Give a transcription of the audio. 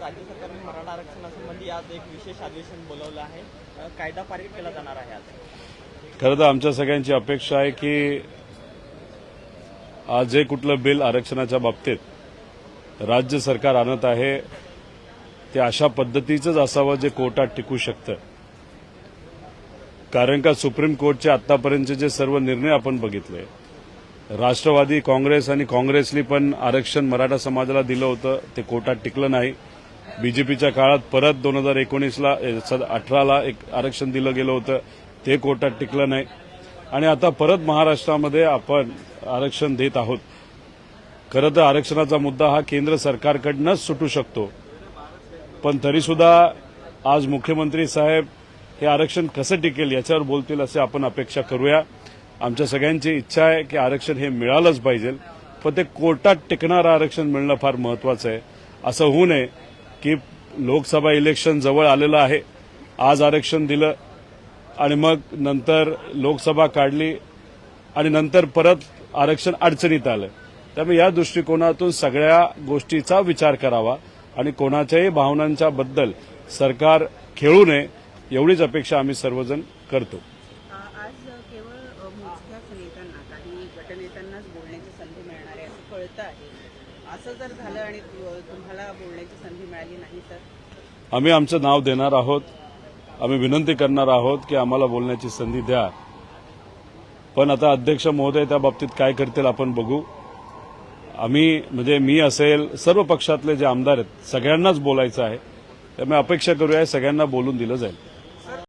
राज्य सरकारने मराठा आरक्षणासंबंधी आज एक विशेष अधिवेशन बोलवलं आहे. कायदा पारित केला जाणार आहे आज. खरं तर आमच्या सगळ्यांची अपेक्षा आहे की आज जे कुठलं बिल आरक्षणाच्या बाबतीत राज्य सरकार आणत आहे ते अशा पद्धतीचंच असावं जे कोर्टात टिकू शकतं. कारण का सुप्रीम कोर्टचे आतापर्यंतचे जे सर्व निर्णय आपण बघितले राष्ट्रवादी काँग्रेस आणि काँग्रेसनी पण आरक्षण मराठा समाजाला दिलं होतं ते कोर्टात टिकलं नाही. बीजेपीच्या काळात परत दोन हजार एकोणीसला अठराला एक आरक्षण दिलं गेलं होतं. ते कोर्टात टिकलं नाही. आणि आता परत महाराष्ट्रामध्ये आपण आरक्षण देत आहोत. खरं तर आरक्षणाचा मुद्दा हा केंद्र सरकारकडनंच सुटू शकतो. पण तरीसुद्धा आज मुख्यमंत्री साहेब हे आरक्षण कसं टिकेल याच्यावर बोलतील असे आपण अपेक्षा करूया. आमच्या सगळ्यांची इच्छा आहे की आरक्षण हे मिळालंच पाहिजे. पण ते कोर्टात टिकणारं आरक्षण मिळणं फार महत्वाचं आहे. असं होऊ नये. की लोकसभा इलेक्शन जवळ आलेलं आहे. आज आरक्षण दिलं आणि मग नंतर लोकसभा काढली आणि नंतर परत आरक्षण अडचणीत आलं. त्यामुळे या दृष्टिकोनातून सगळ्या गोष्टीचा विचार करावा आणि कोणाच्याही भावनांच्या बद्दल सरकार खेळू नये एवढीच अपेक्षा आम्ही सर्वजण करतो. आज केवळ मोजक्याच नेत्यांना काही गटनेत्यांनाच बोलण्याची संधी मिळणार आहे असं कळतं आहे. असं जर झालं आणि तुम्हाला बोलण्याची संधी मिळाली नाही तर? आम्ही आमचं नाव देणार आहोत. आम्ही विनंती करणार आहोत की आम्हाला बोलण्याची संधी द्या. पण आता अध्यक्ष महोदय त्या बाबतीत काय करतील आपण बघू. आम्ही म्हणजे मी असेल सर्व पक्षातले जे आमदार आहेत सगळ्यांनाच बोलायचं आहे. त्यामुळे अपेक्षा करूया सगळ्यांना बोलून दिलं जाईल.